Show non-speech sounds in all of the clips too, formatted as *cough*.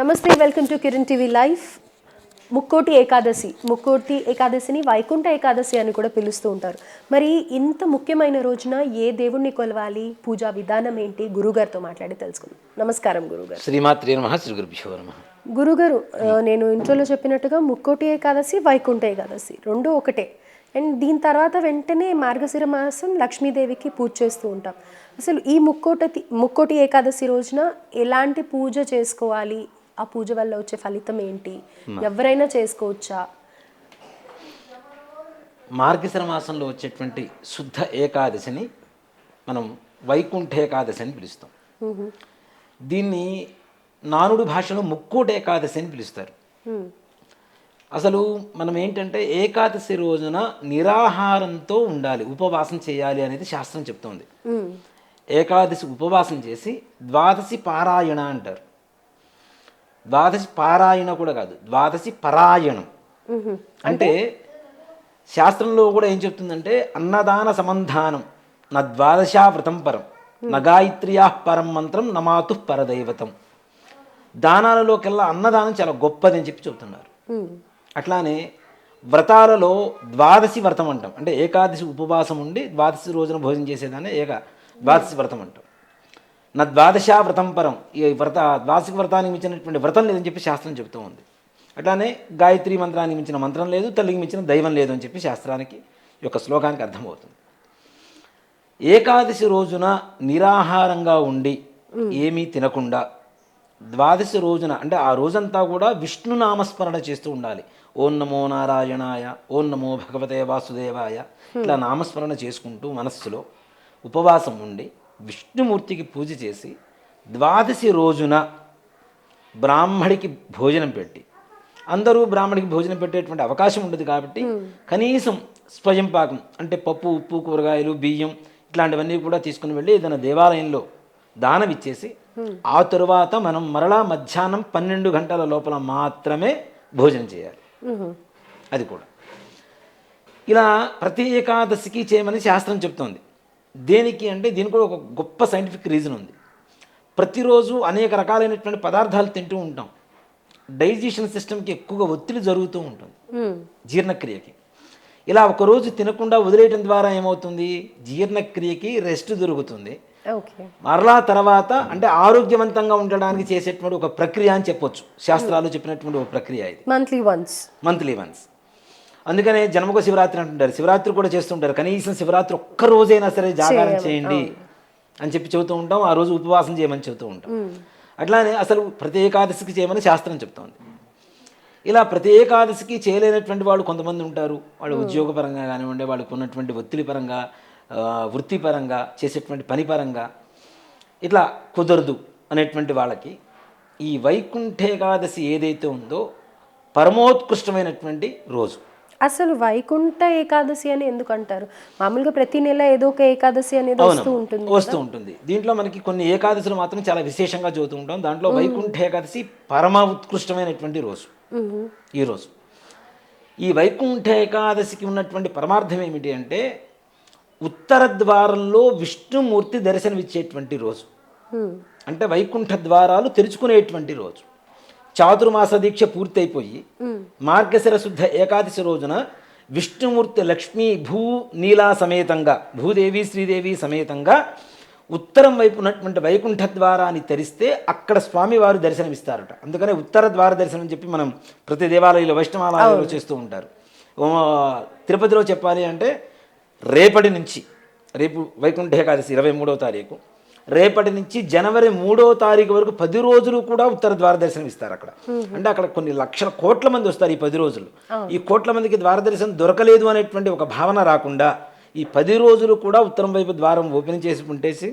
నమస్తే welcome to Kiran TV live Mukkoti Ekadashi Mukkoti ఏకాదశిని వైకుంఠ ఏకాదశి అని కూడా పిలుస్తూ ఉంటారు. మరి ఇంత ముఖ్యమైన రోజున ఏ దేవుణ్ణి కొలవాలి? పూజా విధానం ఏంటి? గురుగారితో మాట్లాడి తెలుసుకుందాం. నమస్కారం గురుగారు. శ్రీమాత్రే నమ శ్రీ గురుభ్యో నమ. గురుగారు నేను ఇంట్రోలో చెప్పినట్టుగా ముక్కోటి ఏకాదశి వైకుంఠ ఏకాదశి రెండు ఒకటే. అండ్ దీని తర్వాత వెంటనే మార్గశిర మాసం లక్ష్మీదేవికి పూజ చేస్తూ ఉంటాం. అసలు ఈ ముక్కోటి ముక్కోటి ఏకాదశి రోజున ఎలాంటి పూజ చేసుకోవాలి? ఆ పూజ వల్ల వచ్చే ఫలితం ఏంటి? ఎవరైనా చేసుకోవచ్చా? మార్గశిర మాసంలో వచ్చేటువంటి శుద్ధ ఏకాదశిని మనం వైకుంఠ ఏకాదశి అని పిలుస్తాం. దీన్ని నానుడి భాషలో ముక్కోటి ఏకాదశి అని పిలుస్తారు. అసలు మనం ఏంటంటే ఏకాదశి రోజున నిరాహారంతో ఉండాలి ఉపవాసం చేయాలి అనేది శాస్త్రం చెప్తోంది. ఏకాదశి ఉపవాసం చేసి ద్వాదశి పారాయణ అంటారు. ద్వాదశి పారాయణ కూడా కాదు ద్వాదశి పరాయణం. అంటే శాస్త్రంలో కూడా ఏం చెప్తుందంటే అన్నదాన సమంధానం నా ద్వాదశా వ్రతం పరం నా గాయత్ర్యా పరం మంత్రం నమాతు పరదైవతం. దానాలలోకెల్లా అన్నదానం చాలా గొప్పది అని చెప్పి చెప్తున్నారు. హ్మ్. అట్లానే వ్రతాలలో ద్వాదశి వ్రతం అంటాం. అంటే ఏకాదశి ఉపవాసం ఉండి ద్వాదశి రోజున భోజనం చేసేదాన్ని ఏక ద్వాదశి వ్రతం అంటాం. నా ద్వాదశా వ్రతం పరం ఈ వ్రత ద్వాదశి వ్రతానికి మించినటువంటి వ్రతం లేదని చెప్పి శాస్త్రం చెబుతూ ఉంది. అట్లానే గాయత్రి మంత్రానికి మించిన మంత్రం లేదు తల్లికి మించిన దైవం లేదు అని చెప్పి శాస్త్రానికి ఈ యొక్క శ్లోకానికి అర్థమవుతుంది. ఏకాదశి రోజున నిరాహారంగా ఉండి ఏమీ తినకుండా ద్వాదశి రోజున అంటే ఆ రోజంతా కూడా విష్ణు నామస్మరణ చేస్తూ ఉండాలి. ఓం నమో నారాయణాయ ఓం నమో భగవతే వాసుదేవాయ ఇట్లా నామస్మరణ చేసుకుంటూ మనస్సులో ఉపవాసం ఉండి విష్ణుమూర్తికి పూజ చేసి ద్వాదశి రోజున బ్రాహ్మడికి భోజనం పెట్టి అందరూ బ్రాహ్మడికి భోజనం పెట్టేటువంటి అవకాశం ఉండదు కాబట్టి కనీసం స్వయం పాకం అంటే పప్పు ఉప్పు కూరగాయలు బియ్యం ఇట్లాంటివన్నీ కూడా తీసుకుని వెళ్ళి ఏదైనా దేవాలయంలో దానం ఇచ్చేసి ఆ తరువాత మనం మరలా మధ్యాహ్నం పన్నెండు గంటల లోపల మాత్రమే భోజనం చేయాలి. అది కూడా. ఇలా ప్రతి ఏకాదశికి చేయమని శాస్త్రం చెప్తోంది. దేనికి అంటే దీనికి కూడా ఒక గొప్ప సైంటిఫిక్ రీజన్ ఉంది. ప్రతిరోజు అనేక రకాలైనటువంటి పదార్థాలు తింటూ ఉంటాం. డైజెషన్ సిస్టమ్కి ఎక్కువగా ఒత్తిడి జరుగుతూ ఉంటుంది. జీర్ణక్రియకి. ఇలా ఒకరోజు తినకుండా వదిలేయటం ద్వారా ఏమవుతుంది? జీర్ణక్రియకి రెస్ట్ దొరుకుతుంది. మరలా తర్వాత అంటే ఆరోగ్యవంతంగా ఉండడానికి చేసేటువంటి ఒక ప్రక్రియ అని చెప్పొచ్చు. శాస్త్రాలు చెప్పినటువంటి ఒక ప్రక్రియ ఇది. మంత్లీ వన్స్ మంత్లీ వన్స్ అందుకనే జన్మకు శివరాత్రి అంటుంటారు. శివరాత్రి కూడా చేస్తుంటారు. కనీసం శివరాత్రి ఒక్క రోజైనా సరే జాగారం చేయండి అని చెప్పి చెబుతూ ఉంటాం. ఆ రోజు ఉపవాసం చేయమని చెబుతూ ఉంటాం. అట్లానే అసలు ప్రతి ఏకాదశికి చేయమని శాస్త్రం చెప్తోంది. ఇలా ప్రతి ఏకాదశికి చేయలేనటువంటి వాళ్ళు కొంతమంది ఉంటారు. వాళ్ళు ఉద్యోగపరంగా కానివ్వండి వాళ్ళకు ఉన్నటువంటి ఒత్తిడి పరంగా వృత్తిపరంగా చేసేటువంటి పని పరంగా ఇట్లా కుదరదు అనేటువంటి వాళ్ళకి ఈ వైకుంఠ ఏకాదశి ఏదైతే ఉందో పరమోత్కృష్టమైనటువంటి రోజు. అసలు వైకుంఠ ఏకాదశి అని ఎందుకు అంటారు మామూలుగా ప్రతి నెల ఏదో ఒక ఏకాదశి అనేది వస్తూ ఉంటుంది వస్తూ ఉంటుంది. దీంట్లో మనకి కొన్ని ఏకాదశులు మాత్రం చాలా విశేషంగా చదువుతూ ఉంటాం. దాంట్లో వైకుంఠ ఏకాదశి పరమ ఉత్కృష్టమైనటువంటి రోజు. ఈ రోజు. ఈ వైకుంఠ ఏకాదశికి ఉన్నటువంటి పరమార్థం ఏమిటి అంటే ఉత్తర ద్వారంలో విష్ణుమూర్తి దర్శనమిచ్చేటువంటి రోజు. అంటే వైకుంఠ ద్వారాలు తెరుచుకునేటువంటి రోజు. చాతుర్మాస దీక్ష పూర్తయిపోయి మార్గశిర శుద్ధ ఏకాదశి రోజున విష్ణుమూర్తి లక్ష్మీ భూ నీలా సమేతంగా భూదేవి శ్రీదేవి సమేతంగా ఉత్తరం వైపు ఉన్నటువంటి వైకుంఠ ద్వారాన్ని తెరిస్తే అక్కడ స్వామివారు దర్శనమిస్తారట. అందుకనే ఉత్తర ద్వార దర్శనం అని చెప్పి మనం ప్రతి దేవాలయంలో వైష్ణవాలయంలో చేస్తూ ఉంటారు. తిరుపతిలో చెప్పాలి అంటే రేపటి నుంచి రేపు వైకుంఠ ఏకాదశి ఇరవై మూడవ తారీఖు. రేపటి నుంచి జనవరి మూడో తారీఖు వరకు పది రోజులు కూడా ఉత్తర ద్వార దర్శనం ఇస్తారు అక్కడ. అంటే అక్కడ కొన్ని లక్షల కోట్ల మంది వస్తారు ఈ పది రోజులు. ఈ కోట్ల మందికి ద్వార దర్శనం దొరకలేదు అనేటువంటి ఒక భావన రాకుండా ఈ పది రోజులు కూడా ఉత్తరం వైపు ద్వారం ఓపెన్ చేసి ఉంటేసి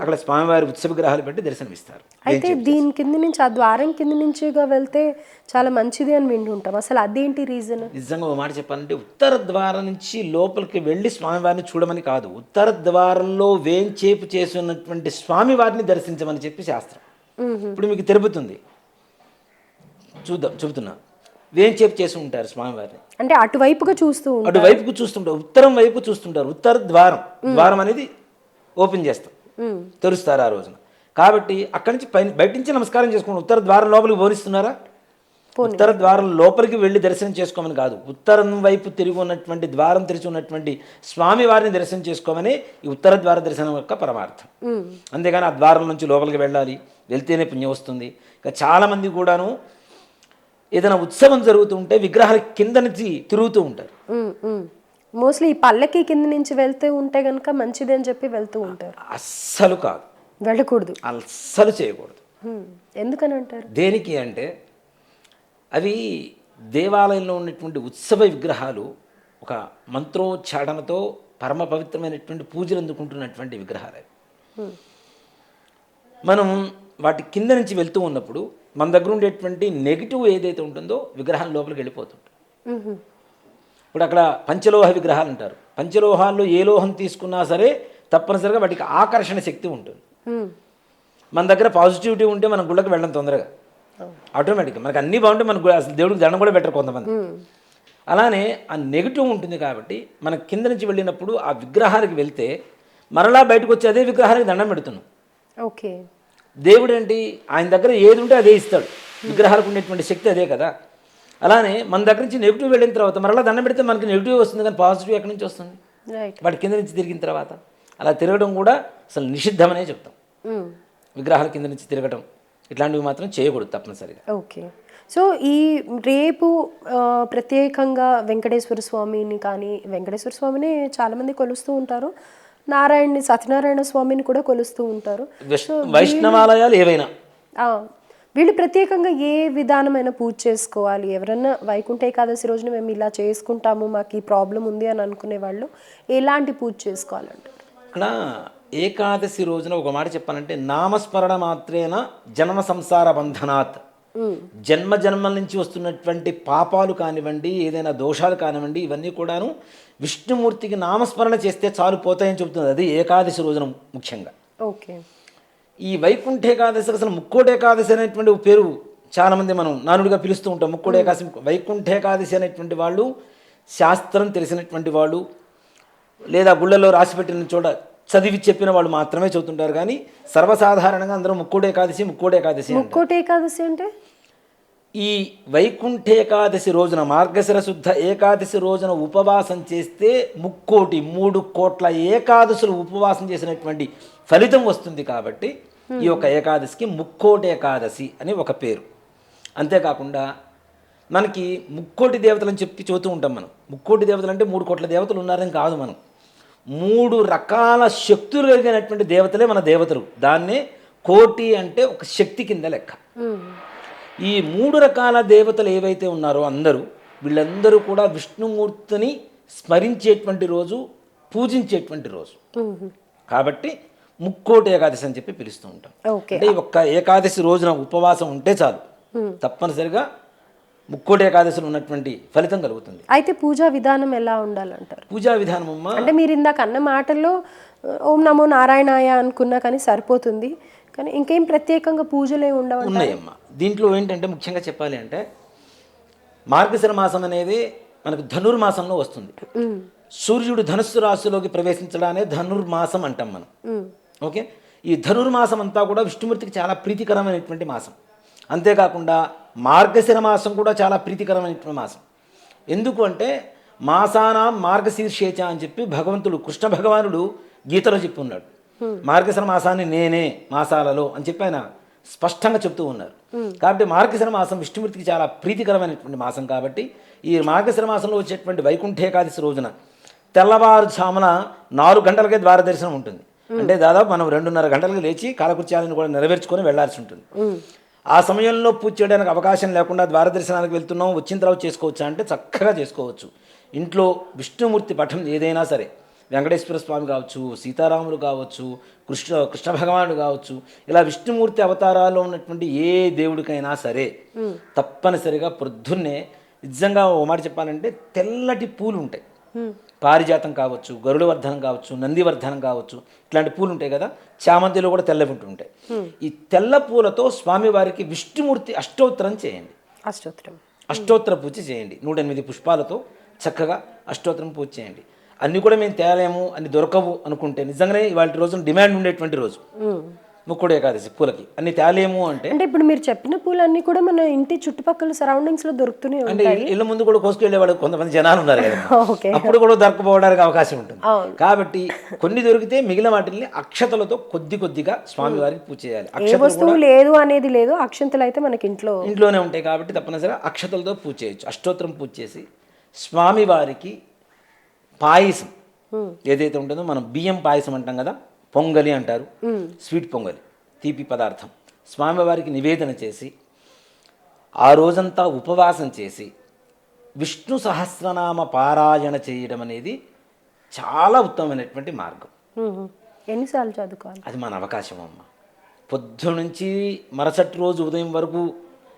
అక్కడ స్వామివారి ఉత్సవ విగ్రహాలు పెట్టి దర్శనమిస్తారు. అయితే దీని కింద నుంచి ఆ ద్వారం కింద నుంచిగా వెళ్తే చాలా మంచిది అని వింటుంటాం అసలు అదేంటి రీజన్ నిజంగా ఒక మాట చెప్పాలంటే ఉత్తర ద్వారం నుంచి లోపలికి వెళ్ళి స్వామివారిని చూడమని కాదు. ఉత్తర ద్వారంలో వేంచేపు చేసి ఉన్నటువంటి స్వామివారిని దర్శించమని చెప్పి శాస్త్రం. ఇప్పుడు మీకు తిరుపుతుంది చూద్దాం చెబుతున్నా. వేంచేపు చేసి ఉంటారు స్వామివారిని. అంటే అటువైపుగా చూస్తూ అటువైపుకు చూస్తుంటారు ఉత్తరం వైపు చూస్తుంటారు. ఉత్తర ద్వారం. ద్వారం అనేది ఓపెన్ చేస్తాం. తెరుస్తారు ఆ రోజున. కాబట్టి అక్కడి నుంచి పైన బయట నుంచి నమస్కారం చేసుకోండి. ఉత్తర ద్వారం లోపలికి పోనిస్తున్నారా ఉత్తర ద్వారం లోపలికి వెళ్ళి దర్శనం చేసుకోమని కాదు. ఉత్తరం వైపు తిరిగి ఉన్నటువంటి ద్వారం తెరిచి ఉన్నటువంటి స్వామి వారిని దర్శనం చేసుకోమని ఈ ఉత్తర ద్వార దర్శనం యొక్క పరమార్థం. అంతేగాని ఆ ద్వారం నుంచి లోపలికి వెళ్ళాలి. వెళ్తేనే పుణ్యం వస్తుంది. ఇంకా చాలామంది కూడాను ఏదైనా ఉత్సవం జరుగుతుంటే విగ్రహాల కింద నుంచి తిరుగుతూ ఉంటారు. మోస్ట్లీ ఈ పల్లకి కింద నుంచి వెళ్తూ ఉంటే గనుక మంచిది అని చెప్పి వెళ్తూ ఉంటారు. అస్సలు కాదు. వెళ్ళకూడదు. అస్సలు చేయకూడదు. ఎందుకని అంటారు? దేనికి అంటే అవి దేవాలయంలో ఉన్నటువంటి ఉత్సవ విగ్రహాలు ఒక మంత్రోచ్చారణతో పరమ పవిత్రమైనటువంటి పూజలు అందుకుంటున్నటువంటి విగ్రహాలు అవి. మనం వాటి కింద నుంచి వెళ్తూ ఉన్నప్పుడు మన దగ్గర ఉండేటువంటి నెగిటివ్ ఏదైతే ఉంటుందో విగ్రహం లోపలికి వెళ్ళిపోతుంది ఉమ్, ఇప్పుడు అక్కడ పంచలోహ విగ్రహాలు అంటారు. పంచలోహాల్లో ఏ లోహం తీసుకున్నా సరే తప్పనిసరిగా వాటికి ఆకర్షణ శక్తి ఉంటుంది. మన దగ్గర పాజిటివిటీ ఉంటే మనం గుళ్ళకి వెళ్ళడం తొందరగా. ఆటోమేటిక్గా మనకి అన్నీ బాగుంటే మన గు- అసలు దేవుడికి దండం కూడా బెటర్ కొంతమంది. అలానే ఆ నెగిటివ్ ఉంటుంది కాబట్టి మన కింద నుంచి వెళ్ళినప్పుడు ఆ విగ్రహానికి వెళ్తే మరలా బయటకు వచ్చి అదే విగ్రహానికి దండం పెడుతున్నాం. ఓకే. దేవుడు ఏంటి? ఆయన దగ్గర ఏది ఉంటే అదే ఇస్తాడు. విగ్రహాలకు ఉండేటువంటి శక్తి అదే కదా. అలానే మన దగ్గర నుంచి నెగిటివ్ వెళ్ళిన తర్వాత మరలా దండం పెడితే మనకి నెగిటివ్ వస్తుంది కానీ పాజిటివ్ ఎక్కడి నుంచి వస్తుంది? వాటి కింద నుంచి తిరిగిన తర్వాత. అలా తిరగడం కూడా అసలు నిషిద్ధమనే చెప్తాం. ఉమ్, విగ్రహాల కింద నుంచి తిరగడం ఇట్లాంటివి మాత్రం చేయకూడదు తప్పనిసరిగా. ఓకే సో ఈ రేపు ప్రత్యేకంగా వెంకటేశ్వర స్వామిని కానీ వెంకటేశ్వర స్వామిని చాలామంది కొలుస్తూ ఉంటారు. నారాయణని సత్యనారాయణ స్వామిని కూడా కొలుస్తూ ఉంటారు. వైష్- వైష్ణవాలయాలు ఏవైనా. వీళ్ళు ప్రత్యేకంగా ఏ విధానమైన పూజ చేసుకోవాలి? ఎవరన్నా వైకుంఠ ఏకాదశి రోజున మేము ఇలా చేసుకుంటాము మాకు ఈ ప్రాబ్లం ఉంది అని అనుకునే వాళ్ళు ఎలాంటి పూజ చేసుకోవాలంటారు? ఇక్కడ ఏకాదశి రోజున ఒక మాట చెప్పాలంటే నామస్మరణ మాత్రేన జన్మ సంసార బంధనాత్. జన్మ జన్మల నుంచి వస్తున్నటువంటి పాపాలు కానివ్వండి ఏదైనా దోషాలు కానివ్వండి ఇవన్నీ కూడాను విష్ణుమూర్తికి నామస్మరణ చేస్తే చాలు పోతాయని చెబుతుంది అది ఏకాదశి రోజున ముఖ్యంగా. ఓకే. ఈ వైకుంఠ ఏకాదశి అసలు ముక్కోటి ఏకాదశి అనేటువంటి పేరు చాలామంది మనం నానుడిగా పిలుస్తూ ఉంటాం. ముక్కోటి ఏకాదశి వైకుంఠ ఏకాదశి అనేటువంటి వాళ్ళు శాస్త్రం తెలిసినటువంటి వాళ్ళు లేదా గుళ్ళలో రాసిపెట్టిన చోట చదివి చెప్పిన వాళ్ళు మాత్రమే చదువుతుంటారు. కానీ సర్వసాధారణంగా అందరూ ముక్కోటి ఏకాదశి ముక్కోటి ఏకాదశి. ముక్కోటి ఏకాదశి అంటే? ఈ వైకుంఠ ఏకాదశి రోజున మార్గశిర శుద్ధ ఏకాదశి రోజున ఉపవాసం చేస్తే ముక్కోటి మూడు కోట్ల ఏకాదశులు ఉపవాసం చేసినటువంటి ఫలితం వస్తుంది కాబట్టి ఈ యొక్క ఏకాదశికి ముక్కోటి ఏకాదశి అని ఒక పేరు. అంతేకాకుండా మనకి ముక్కోటి దేవతలని చెప్పి చూతూ ఉంటాం మనం. ముక్కోటి దేవతలు అంటే మూడు కోట్ల దేవతలు ఉన్నారని కాదు మనం. మూడు రకాల శక్తులు కలిగినటువంటి దేవతలే మన దేవతలు. దాన్నే కోటి అంటే ఒక శక్తి కింద లెక్క. ఈ మూడు రకాల దేవతలు ఏవైతే ఉన్నారో అందరూ వీళ్ళందరూ కూడా విష్ణుమూర్తిని స్మరించేటువంటి రోజు పూజించేటువంటి రోజు. కాబట్టి ముక్కోటి ఏకాదశి అని చెప్పి పిలుస్తూ ఉంటాం. అంటే ఒక్క ఏకాదశి రోజున ఉపవాసం ఉంటే చాలు. తప్పనిసరిగా ముక్కోటి ఏకాదశిలో ఉన్నటువంటి ఫలితం కలుగుతుంది. అయితే పూజా విధానం ఎలా ఉండాలంటారు? పూజా విధానం అమ్మ అంటే మీరు ఇందాక అన్న మాటల్లో ఓం నమో నారాయణాయ అనుకున్నా కానీ సరిపోతుంది. కానీ ఇంకేం ప్రత్యేకంగా పూజలే ఉండవు ఉన్నాయమ్మా. దీంట్లో ఏంటంటే ముఖ్యంగా చెప్పాలి అంటే మార్గశిర మాసం అనేది మనకు ధనుర్మాసంలో వస్తుంది. సూర్యుడు ధనుస్సు రాశిలోకి ప్రవేశించడానే ధనుర్మాసం అంటాం మనం. ఓకే? ఈ ధనుర్మాసం అంతా కూడా విష్ణుమూర్తికి చాలా ప్రీతికరమైనటువంటి మాసం. అంతేకాకుండా మార్గశిర మాసం కూడా చాలా ప్రీతికరమైనటువంటి మాసం. ఎందుకు అంటే మాసానాం మార్గశీర్షేచ అని చెప్పి భగవంతుడు కృష్ణ భగవానుడు గీతలో చెప్పి ఉన్నాడు. మార్గశిర మాసాన్ని నేనే మాసాలలో అని చెప్పి ఆయన స్పష్టంగా చెప్తూ ఉన్నారు. కాబట్టి మార్గశిర మాసం విష్ణుమూర్తికి చాలా ప్రీతికరమైనటువంటి మాసం కాబట్టి ఈ మార్గశిర మాసంలో వచ్చేటువంటి వైకుంఠ ఏకాదశి రోజున తెల్లవారుజామున నాలుగు గంటలకే ద్వార దర్శనం ఉంటుంది. అంటే దాదాపు మనం రెండున్నర గంటలకు లేచి కాలకృత్యాలను కూడా నెరవేర్చుకొని వెళ్ళాల్సి ఉంటుంది. ఆ సమయంలో పూజ చేయడానికి అవకాశం లేకుండా ద్వార దర్శనానికి వెళ్తున్నాం వచ్చిన తర్వాత చేసుకోవచ్చా అంటే చక్కగా చేసుకోవచ్చు. ఇంట్లో విష్ణుమూర్తి పఠం ఏదైనా సరే వెంకటేశ్వర స్వామి కావచ్చు సీతారాములు కావచ్చు కృష్ణ కృష్ణ భగవానుడు కావచ్చు ఇలా విష్ణుమూర్తి అవతారాల్లో ఉన్నటువంటి ఏ దేవుడికైనా సరే తప్పనిసరిగా పొద్దున్నే నిజంగా ఓ మాట చెప్పాలంటే తెల్లటి పూలు ఉంటాయి. పారిజాతం కావచ్చు గరుడవర్ధనం కావచ్చు నందివర్ధనం కావచ్చు ఇట్లాంటి పూలు ఉంటాయి కదా చామంతిలో కూడా తెల్లవి ఉంటుంటాయి ఈ తెల్ల పూలతో స్వామివారికి విష్ణుమూర్తి అష్టోత్తరం చేయండి. అష్టోత్తరం. అష్టోత్తర పూజ చేయండి. నూట ఎనిమిది పుష్పాలతో చక్కగా అష్టోత్తరం పూజ చేయండి. అన్నీ కూడా మేము తేలేము అన్ని దొరకవు అనుకుంటే నిజంగానే ఇవాళ రోజున డిమాండ్ ఉండేటువంటి రోజు. ముక్కుడు ఏకాదశి పూలకి. అన్ని తేలేము అంటే అంటే ఇప్పుడు మీరు చెప్పిన పూలన్నీ కూడా మన ఇంటి చుట్టుపక్కల సరౌండింగ్స్లో దొరుకుతూనే అంటే ఇళ్ళ ముందు కూడా కోసుకెళ్ళేవాడు కొంతమంది జనాలు ఉన్నారు కదా. *laughs* అప్పుడు కూడా దొరకపోవడానికి అవకాశం ఉంటుంది. కాబట్టి కొన్ని దొరికితే మిగిలిన వాటిని అక్షతలతో కొద్ది కొద్దిగా స్వామివారికి పూజ చేయాలి. అక్షతలు వస్తువు లేదు అనేది లేదు అక్షంతలు అయితే మనకి ఇంట్లో ఇంట్లోనే ఉంటాయి కాబట్టి తప్పనిసరిగా అక్షతలతో పూజ చేయొచ్చు. అష్టోత్తరం పూజ చేసి స్వామివారికి పాయసం ఏదైతే ఉంటుందో మనం బియ్యం పాయసం అంటాం కదా పొంగలి అంటారు. స్వీట్ పొంగలి తీపి పదార్థం. స్వామివారికి నివేదన చేసి ఆ రోజంతా ఉపవాసం చేసి విష్ణు సహస్రనామ పారాయణ చేయడం అనేది చాలా ఉత్తమమైనటువంటి మార్గం. ఎన్నిసార్లు చదువుకోవాలి? అది మన అవకాశం అమ్మ. పొద్దు నుంచి మరుసటి రోజు ఉదయం వరకు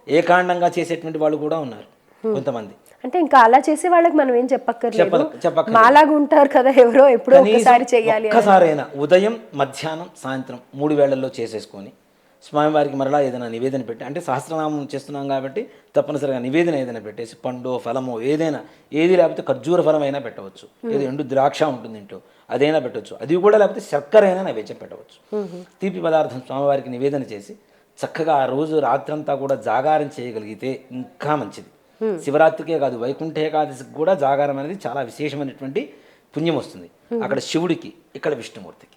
ఏకాండంగా చేసేటువంటి వాళ్ళు కూడా ఉన్నారు కొంతమంది. అంటే ఇంకా అలా చేసే వాళ్ళకి మనం ఏం చెప్పక్కర్లేదు. చెప్ప- చెప్పక్కర్లేదు. మాలాగా ఉంటారు కదా ఎవరో ఎప్పుడో ఒకసారి చెయ్యాలి అని. ఒక్కసారైనా ఉదయం మధ్యాహ్నం సాయంత్రం మూడు వేళల్లో చేసేసుకొని స్వామివారికి మరలా ఏదైనా నివేదన పెట్టి అంటే సహస్రనామం చేస్తున్నాం కాబట్టి తప్పనిసరిగా నివేదన ఏదైనా పెట్టేసి పండు ఫలమో ఏదైనా ఏది లేకపోతే ఖర్జూర ఫలం అయినా పెట్టవచ్చు ఏదో ఎండు ద్రాక్ష ఉంటుంది ఇంట్లో అదైనా పెట్టవచ్చు. అది కూడా లేకపోతే శర్కర అయినా నైవేద్యం పెట్టవచ్చు. తీపి పదార్థం స్వామివారికి నివేదన చేసి చక్కగా ఆ రోజు రాత్రంతా కూడా జాగారం చేయగలిగితే ఇంకా మంచిది. శివరాత్రికే కాదు వైకుంఠ ఏకాదశికి కూడా జాగారం అనేది చాలా విశేషమైనటువంటి పుణ్యం వస్తుంది. అక్కడ శివుడికి ఇక్కడ విష్ణుమూర్తికి.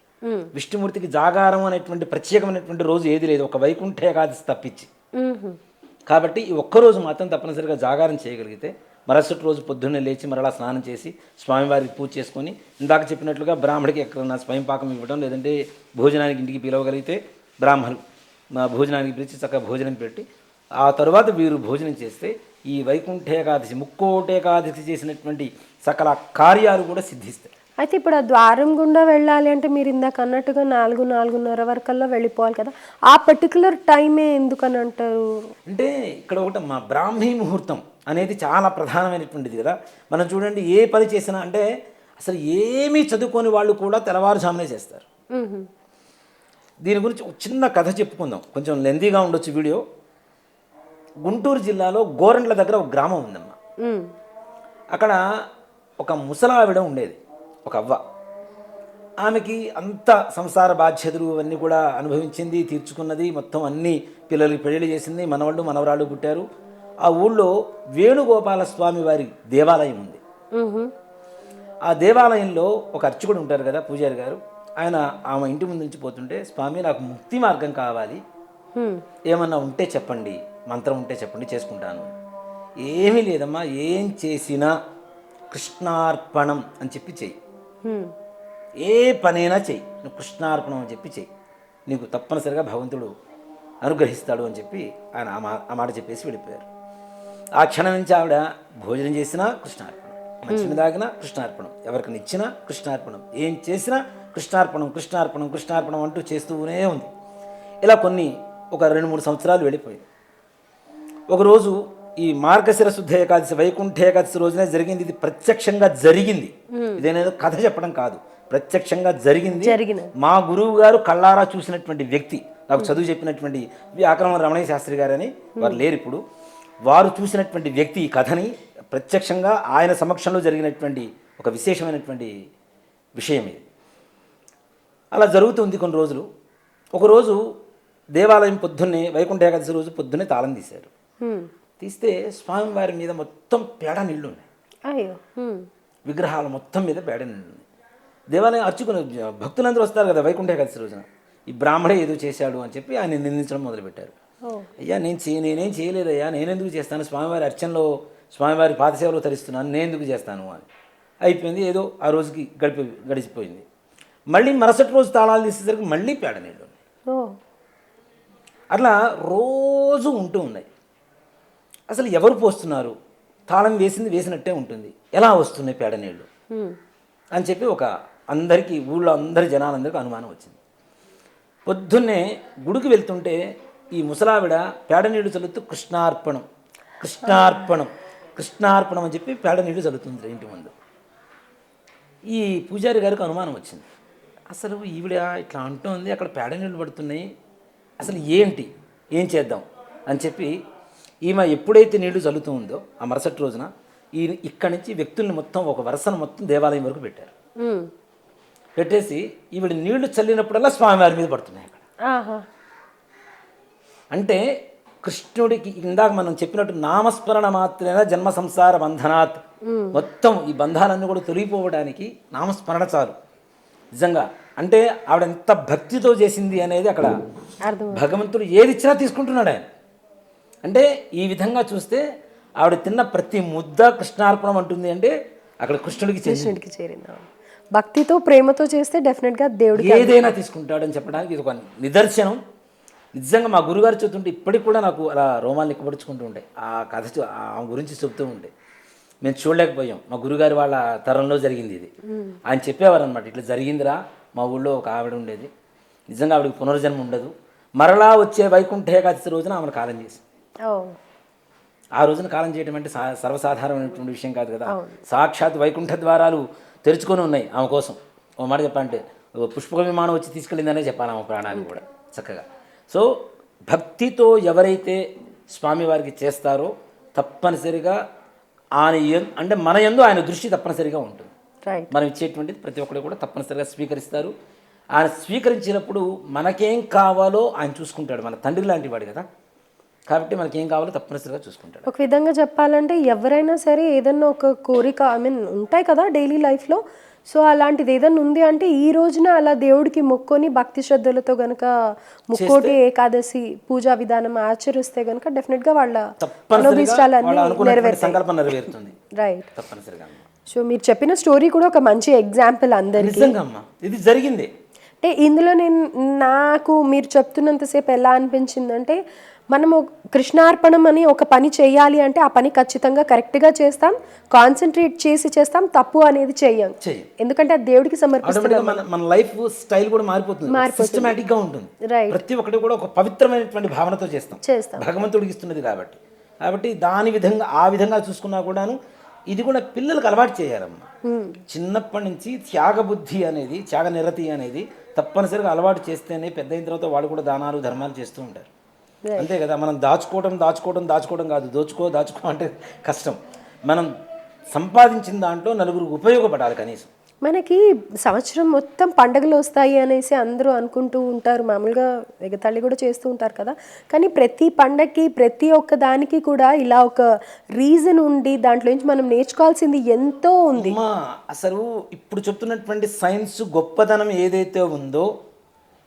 విష్ణుమూర్తికి జాగారం అనేటువంటి ప్రత్యేకమైనటువంటి రోజు ఏది లేదు ఒక వైకుంఠ ఏకాదశి తప్పించి. కాబట్టి ఈ ఒక్కరోజు మాత్రం తప్పనిసరిగా జాగారం చేయగలిగితే మరుసటి రోజు పొద్దున్నే లేచి మరలా స్నానం చేసి స్వామివారికి పూజ చేసుకొని ఇందాక చెప్పినట్లుగా బ్రాహ్మడికి ఎక్కడన్నా స్వయం పాకం ఇవ్వడం లేదంటే భోజనానికి ఇంటికి పిలవగలిగితే బ్రాహ్మణులు మా భోజనానికి పిలిచి చక్కగా భోజనం పెట్టి ఆ తర్వాత వీరు భోజనం చేస్తే ఈ వైకుంఠ ఏకాదశి ముక్కోటి ఏకాదశి చేసినటువంటి సకల కార్యాలు కూడా సిద్ధిస్తాయి. అయితే ఇప్పుడు ఆ ద్వారం గుండా వెళ్ళాలి అంటే మీరు ఇందాక అన్నట్టుగా నాలుగు నాలుగున్నర వరకల్లా వెళ్ళిపోవాలి కదా. ఆ పర్టికులర్ టైమే ఎందుకని అంటారు? అంటే ఇక్కడ ఒకటి మా బ్రాహ్మీ ముహూర్తం అనేది చాలా ప్రధానమైనటువంటిది కదా. మనం చూడండి ఏ పని చేసినా అంటే అసలు ఏమీ చదువుకోని వాళ్ళు కూడా తెల్లవారుజామునే చేస్తారు. దీని గురించి ఒక చిన్న కథ చెప్పుకుందాం. కొంచెం లెందీగా ఉండొచ్చు వీడియో. గుంటూరు జిల్లాలో గోరంట్ల దగ్గర ఒక గ్రామం ఉందమ్మా. మ్మ్. అక్కడ ఒక ముసలావిడ ఉండేది ఒక అవ్వ. ఆమెకి అంత సంసార బాధ్యతలు అవన్నీ కూడా అనుభవించింది తీర్చుకున్నది మొత్తం అన్ని పిల్లలకి పెళ్ళి చేసింది మనవాళ్ళు మనవరాళ్ళు పుట్టారు. ఆ ఊళ్ళో వేణుగోపాల స్వామి వారి దేవాలయం ఉంది. ఆ దేవాలయంలో ఒక అర్చకుడు ఉంటారు కదా పూజారి గారు. ఆయన ఆమె ఇంటి ముందు నుంచి పోతుంటే స్వామి నాకు ముక్తి మార్గం కావాలి. ఏమన్నా ఉంటే చెప్పండి. మంత్రం ఉంటే చెప్పండి చేసుకుంటాను. ఏమీ లేదమ్మా ఏం చేసినా కృష్ణార్పణం అని చెప్పి చెయ్యి. ఏ పనైనా చెయ్యి. నువ్వు కృష్ణార్పణం అని చెప్పి చెయ్యి. నీకు తప్పనిసరిగా భగవంతుడు అనుగ్రహిస్తాడు అని చెప్పి ఆయన ఆ మాట చెప్పేసి వెళ్ళిపోయారు. ఆ క్షణం నుంచి ఆవిడ భోజనం చేసినా కృష్ణార్పణం. మంచిని తాగినా కృష్ణార్పణం. ఎవరికైనా ఇచ్చినా కృష్ణార్పణం. ఏం చేసినా కృష్ణార్పణం కృష్ణార్పణం కృష్ణార్పణం అంటూ చేస్తూనే ఉంది. ఇలా కొన్ని ఒక రెండు మూడు సంవత్సరాలు వెళ్ళిపోయింది. ఒకరోజు ఈ మార్గశిర శుద్ధ ఏకాదశి వైకుంఠ ఏకాదశి రోజునే జరిగింది. ఇది ప్రత్యక్షంగా జరిగింది. ఇదేనేదో కథ చెప్పడం కాదు. ప్రత్యక్షంగా జరిగింది. మా గురువు గారు కళ్ళారా చూసినటువంటి వ్యక్తి నాకు చదువు చెప్పినటువంటి వ్యాకరణ రమణయ్య శాస్త్రి గారని వారు లేరు ఇప్పుడు. వారు చూసినటువంటి వ్యక్తి ఈ కథని ప్రత్యక్షంగా ఆయన సమక్షంలో జరిగినటువంటి ఒక విశేషమైనటువంటి విషయం ఇది. అలా జరుగుతుంది కొన్ని రోజులు. ఒకరోజు దేవాలయం పొద్దున్నే వైకుంఠ ఏకాదశి రోజు పొద్దున్నే తాళం తీశారు. తీస్తే స్వామివారి మీద మొత్తం పేడ నీళ్ళు ఉన్నాయి అయ్యో. విగ్రహాల మొత్తం మీద పేడ నీళ్ళు ఉన్నాయి దేవాలయం అర్చుకుని భక్తులందరూ వస్తారు కదా వైకుంఠ ఏకాదశి రోజున. ఈ బ్రాహ్మడే ఏదో చేశాడు అని చెప్పి ఆయన నిందించడం మొదలుపెట్టారు. అయ్యా నేను చే నేనేం చేయలేదయ్యా నేనెందుకు చేస్తాను? స్వామివారి అర్చనలో స్వామివారి పాదసేవలో తరిస్తున్నాను నేను ఎందుకు చేస్తాను అని. అయిపోయింది ఏదో ఆ రోజుకి గడిపి గడిచిపోయింది. మళ్ళీ మరుసటి రోజు తాళాలు తీసేసరికి మళ్ళీ పేడ నీళ్ళు అట్లా రోజు ఉంటూ ఉన్నాయి. అసలు ఎవరు పోస్తున్నారు? తాళం వేసింది వేసినట్టే ఉంటుంది. ఎలా వస్తున్నాయి పేడ నీళ్ళు. అని చెప్పి ఒక అందరికీ ఊళ్ళో అందరి జనాలందరికీ అనుమానం వచ్చింది. పొద్దున్నే గుడికి వెళ్తుంటే ఈ ముసలావిడ పేడ నీళ్ళు చల్లుతూ కృష్ణార్పణం కృష్ణార్పణం కృష్ణార్పణం అని చెప్పి పేడ నీళ్ళు చల్లుతుంది ఇంటి ముందు. ఈ పూజారి గారికి అనుమానం వచ్చింది. అసలు ఈవిడ ఇట్లా అంటోంది అక్కడ పేడ నీళ్ళు పడుతున్నాయి. అసలు ఏంటి? ఏం చేద్దాం? అని చెప్పి ఈమె ఎప్పుడైతే నీళ్ళు చల్లుతూ ఉందో ఆ మరుసటి రోజున ఈ ఇక్కడి నుంచి వ్యక్తుల్ని మొత్తం ఒక వరుసను మొత్తం దేవాలయం వరకు పెట్టారు. పెట్టేసి ఈవిడ నీళ్ళు చల్లినప్పుడల్లా స్వామివారి మీద పడుతున్నాయి అక్కడ. అంటే కృష్ణుడికి ఇందాక మనం చెప్పినట్టు నామస్మరణ మాత్రమే జన్మ సంసార బంధనాత్. మొత్తం ఈ బంధాలన్నీ కూడా తొలగిపోవడానికి నామస్మరణ చాలు. నిజంగా అంటే ఆవిడ ఎంత భక్తితో చేసింది అనేది అక్కడ భగవంతుడు ఏది ఇచ్చినా తీసుకుంటున్నాడు ఆయన. అంటే ఈ విధంగా చూస్తే ఆవిడ తిన్న ప్రతి ముద్ద కృష్ణార్పణం అంటుంది అంటే అక్కడ కృష్ణుడికి కృష్ణుడికి చేరింది. భక్తితో ప్రేమతో చేస్తే డెఫినెట్గా దేవుడికి ఏదైనా తీసుకుంటాడని చెప్పడానికి ఇది ఒక నిదర్శనం. నిజంగా మా గురుగారు చెప్తుంటే ఇప్పటికి కూడా నాకు అలా రోమాలు ఎక్కబడుచుకుంటూ ఉంటాయి. ఆ కథ చూ- ఆ గురించి చెప్తూ ఉంటే. మేము చూడలేకపోయాం. మా గురుగారి వాళ్ళ తరంలో జరిగింది ఇది. ఆయన చెప్పేవారు అనమాట ఇట్లా జరిగిందిరా మా ఊళ్ళో ఒక ఆవిడ ఉండేది. నిజంగా ఆవిడకి పునర్జన్మ ఉండదు. మరలా వచ్చే వైకుంఠ ఏకాదశి రోజున ఆమెను కాలం చేసి ఆ రోజున కాలం చేయడం అంటే సర్వసాధారణమైనటువంటి విషయం కాదు కదా. సాక్షాత్ వైకుంఠ ద్వారాలు తెరుచుకొని ఉన్నాయి ఆమె కోసం. ఓ మాట చెప్పాలంటే పుష్పక విమానం వచ్చి తీసుకెళ్ళిందనే చెప్పాలి ఆమె ప్రాణాన్ని కూడా చక్కగా. సో భక్తితో ఎవరైతే స్వామివారికి చేస్తారో తప్పనిసరిగా ఆయన అంటే మన యందు ఆయన దృష్టి తప్పనిసరిగా ఉంటుంది. మనం ఇచ్చేటువంటిది ప్రతి ఒక్కరు కూడా తప్పనిసరిగా స్వీకరిస్తారు. ఆయన స్వీకరించినప్పుడు మనకేం కావాలో ఆయన చూసుకుంటాడు మన తండ్రి లాంటి వాడు కదా. కాబట్టి మనకేం కావాలో తప్పనిసరిగా చూసుకుంటాడు. ఒక విధంగా చెప్పాలంటే ఎవరైనా సరే ఏదన్నా ఒక కోరిక ఐ మీన్ ఉంటాయి కదా డైలీ లైఫ్లో సో అలాంటిది ఏదన్నా ఉంది అంటే ఈ రోజున అలా దేవుడికి మొక్కొని భక్తి శ్రద్ధలతో గనక ముక్కోటి ఏకాదశి పూజా విధానం ఆచరిస్తే గనక వాళ్ళ తప్పనిసరిగా మనోభీష్టాలన్నీ వాళ్ళు నెరవేరుతుంది. రైట్ తప్పనిసరిగా. సో మీరు చెప్పిన స్టోరీ కూడా ఒక మంచి ఎగ్జాంపుల్ అందరికి. ఇది జరిగింది. అంటే ఇందులో నేను నాకు మీరు చెప్తున్నంతసేపు ఎలా అనిపించిందంటే మనము కృష్ణార్పణం అని ఒక పని చేయాలి అంటే ఆ పని ఖచ్చితంగా కరెక్ట్గా చేస్తాం కాన్సన్ట్రేట్ చేసి చేస్తాం తప్పు అనేది చెయ్యం. ఎందుకంటే దేవుడికి ఆటోమేటిక్గా మన లైఫ్ స్టైల్ కూడా మారిపోతుంది. సిస్టమేటిక్గా ఉంటుంది. ప్రతి ఒక్కటి కూడా ఒక పవిత్రమైనటువంటి భావనతో చేస్తాం. చేస్తాం. భగవంతుడికి ఇస్తున్నది కాబట్టి. కాబట్టి దాని విధంగా ఆ విధంగా చూసుకున్నా కూడాను ఇది కూడా పిల్లలకు అలవాటు చేయాలమ్మా. చిన్నప్పటి నుంచి త్యాగబుద్ధి అనేది త్యాగ నిరతి అనేది తప్పనిసరిగా అలవాటు చేస్తేనే పెద్ద అయిన తర్వాత వాళ్ళు కూడా దానాలు ధర్మాలు చేస్తూ ఉంటారు. అంతే కదా మనం దాచుకోవడం దాచుకోవడం దాచుకోవడం కాదు. దోచుకో దాచుకో అంటే కష్టం. మనం సంపాదించిన దాంట్లో నలుగురికి ఉపయోగపడాలి కనీసం. మనకి సంవత్సరం మొత్తం పండగలు వస్తాయి అనేసి అందరూ అనుకుంటూ ఉంటారు. మామూలుగా ఎగతాళి కూడా చేస్తూ ఉంటారు కదా. కానీ ప్రతి పండగకి ప్రతి ఒక్క దానికి కూడా ఇలా ఒక రీజన్ ఉండి దాంట్లో నుంచి మనం నేర్చుకోవాల్సింది ఎంతో ఉంది. అసలు ఇప్పుడు చెప్తున్నటువంటి సైన్స్ గొప్పదనం ఏదైతే ఉందో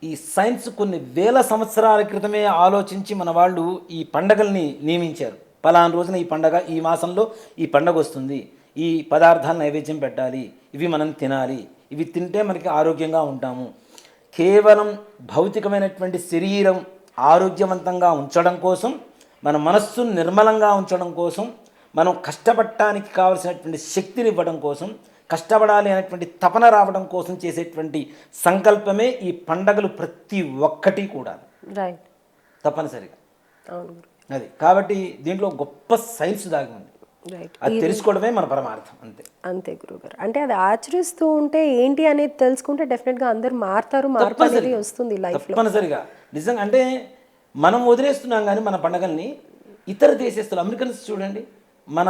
ఈ సైన్స్ కొన్ని వేల సంవత్సరాల క్రితమే ఆలోచించి మన వాళ్ళు ఈ పండగల్ని నియమించారు. పలానా రోజున ఈ పండగ ఈ మాసంలో ఈ పండగ వస్తుంది. ఈ పదార్థాలు నైవేద్యం పెట్టాలి. ఇవి మనం తినాలి. ఇవి తింటే మనకి ఆరోగ్యంగా ఉంటాము. కేవలం భౌతికమైనటువంటి శరీరం ఆరోగ్యవంతంగా ఉంచడం కోసం మన మనస్సును నిర్మలంగా ఉంచడం కోసం మనం కష్టపడటానికి కావలసినటువంటి శక్తిని ఇవ్వడం కోసం కష్టపడాలి అనేటువంటి తపన రావడం కోసం చేసేటువంటి సంకల్పమే ఈ పండగలు ప్రతి ఒక్కటి కూడా. రైట్ తప్పనిసరిగా. అవును గురు. అది. కాబట్టి దీంట్లో గొప్ప సైన్స్ దాగి ఉంది. అది తెలుసుకోవడమే మన పరమార్థం అంతే. అంతే గురుగారు. అంటే అది ఆచరిస్తూ ఉంటే ఏంటి అనేది తెలుసుకుంటే డెఫినెట్గా అందరు మారుతారు మార్పు అనేది వస్తుంది లైఫ్ తప్పనిసరిగా. నిజంగా అంటే మనం వదిలేస్తున్నాం కానీ మన పండగల్ని ఇతర దేశస్తులు అమెరికన్స్ చూడండి మన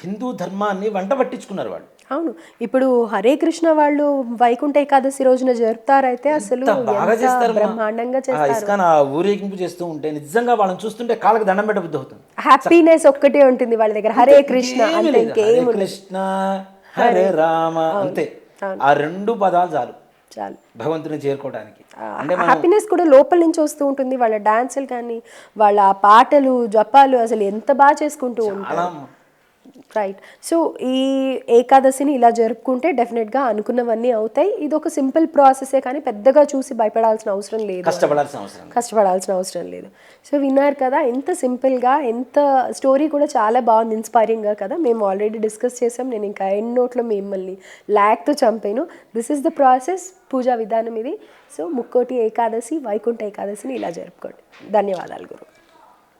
హిందూ ధర్మాన్ని వంట పట్టించుకున్నారు వాళ్ళు. అవును. ఇప్పుడు హరే కృష్ణ వాళ్ళు వైకుంఠ ఏకాదశి రోజున జరుపుతారైతే అసలు బాగా చేస్తారు బ్రహ్మాండంగా చేస్తారు. ఆ ఊరేగింపు చేస్తూ ఉంటే నిజంగా వాళ్ళని చూస్తుంటే కాళ్ళకి దండం పెట్ట బుద్ధి అవుతుంది. హ్యాపీనెస్ ఒక్కటే ఉంటుంది వాళ్ళ దగ్గర. హరే కృష్ణ. ఇంకేం ఉండదు కృష్ణ హరే రామ అంతే. ఆ రెండు పదాలు చాలు. చాలు. భగవంతుని చేరుకోవడానికి అంటే హ్యాపీనెస్ కూడా లోపల నుంచి వస్తూ ఉంటుంది. వాళ్ళ డాన్సులు కానీ వాళ్ళ పాటలు జపాలు అసలు ఎంత బాగా చేసుకుంటూ ఉంటారు. రైట్ సో ఈ ఏకాదశిని ఇలా జరుపుకుంటే డెఫినెట్గా అనుకున్నవన్నీ అవుతాయి. ఇది ఒక సింపుల్ ప్రాసెసే కానీ పెద్దగా చూసి భయపడాల్సిన అవసరం లేదు. కష్టపడాల్సిన అవసరం లేదు. కష్టపడాల్సిన అవసరం లేదు. సో విన్నారు కదా ఎంత సింపుల్గా ఎంత స్టోరీ కూడా చాలా బాగుంది ఇన్స్పైరింగ్గా కదా. మేము ఆల్రెడీ డిస్కస్ చేసాం. నేను ఇంకా ఎండ్ నోట్లో మిమ్మల్ని ల్యాక్తో చంపాను. దిస్ ఇస్ ద ప్రాసెస్ పూజా విధానం ఇది. సో ముక్కోటి ఏకాదశి వైకుంఠ ఏకాదశిని ఇలా జరుపుకోండి. ధన్యవాదాలు గురు.